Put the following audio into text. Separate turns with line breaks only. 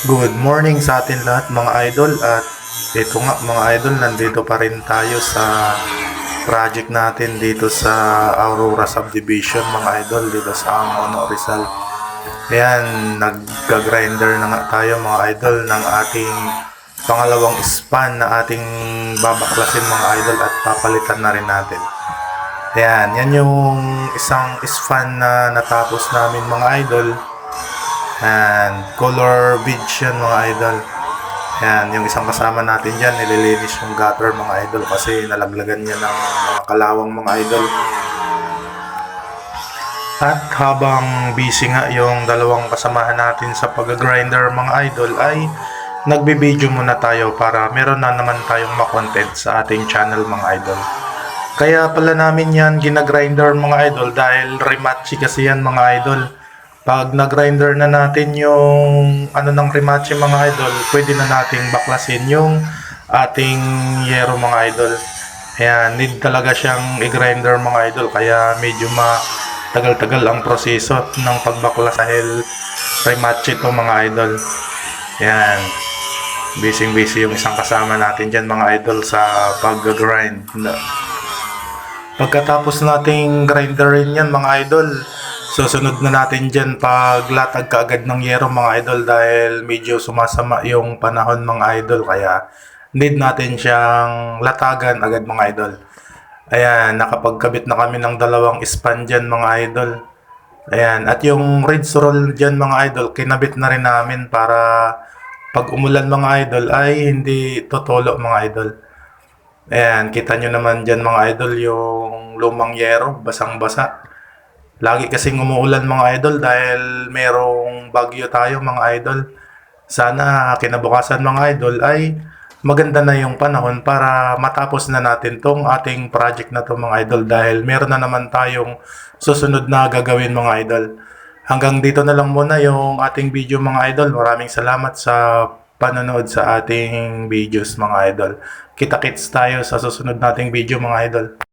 Good morning sa atin lahat mga idol at ito nga mga idol nandito pa rin tayo sa project natin dito sa Aurora Subdivision mga idol dito sa Angono Rizal. Ayan, nagga-grinder na nga tayo mga idol ng ating pangalawang span na ating babaklasin mga idol at papalitan na rin natin. Ayan, yan yung isang span na natapos namin mga idol. And color beach yan mga idol. Yan, yung isang kasama natin dyan, nililinis yung gutter mga idol kasi nalaglagan niya ng mga kalawang mga idol. At habang busy nga yung dalawang kasamahan natin sa pag-grinder mga idol ay nagbe-video muna tayo para meron na naman tayong makontent sa ating channel mga idol. Kaya pala namin yan ginagrinder mga idol dahil rematchy kasi yan mga idol pag nag-grinder na natin yung ano ng rematch mga idol, pwede na nating baklasin yung ating yero mga idol. Ayan, need talaga siyang i-grinder mga idol kaya medyo matagal-tagal ang proseso ng pagbaklas dahil rematch ito mga idol. Ayan, busy-busy yung isang kasama natin dyan mga idol sa pag-grind. Pagkatapos nating grinderin yan mga idol, susunod na natin dyan paglatag kaagad ng yero mga idol dahil medyo sumasama yung panahon mga idol kaya need natin siyang latagan agad mga idol. Ayan, nakapagkabit na kami ng dalawang span dyan mga idol. Ayan, at yung ridge roll dyan mga idol, kinabit na rin namin para pag umulan mga idol ay hindi tutulo mga idol. Ayan, kita nyo naman dyan mga idol yung lumang yero, basang-basa. Lagi kasing umuulan mga idol dahil merong bagyo tayo mga idol. Sana kinabukasan mga idol ay maganda na yung panahon para matapos na natin tong ating project na to mga idol dahil meron na naman tayong susunod na gagawin mga idol. Hanggang dito na lang muna yung ating video mga idol. Maraming salamat sa panonood sa ating videos mga idol. Kita-kits tayo sa susunod nating video mga idol.